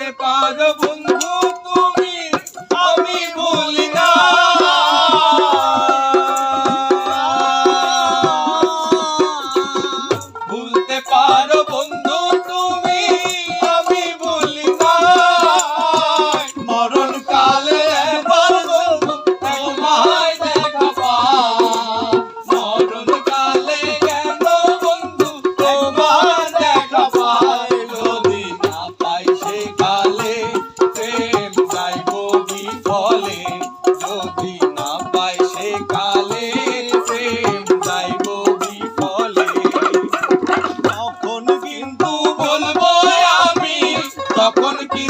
করতে পারো বিফলে যদি না পাই সে কালে প্রেম যাইব বিফলে। তখন কিন্তু বলব আমি, তখন কিন্তু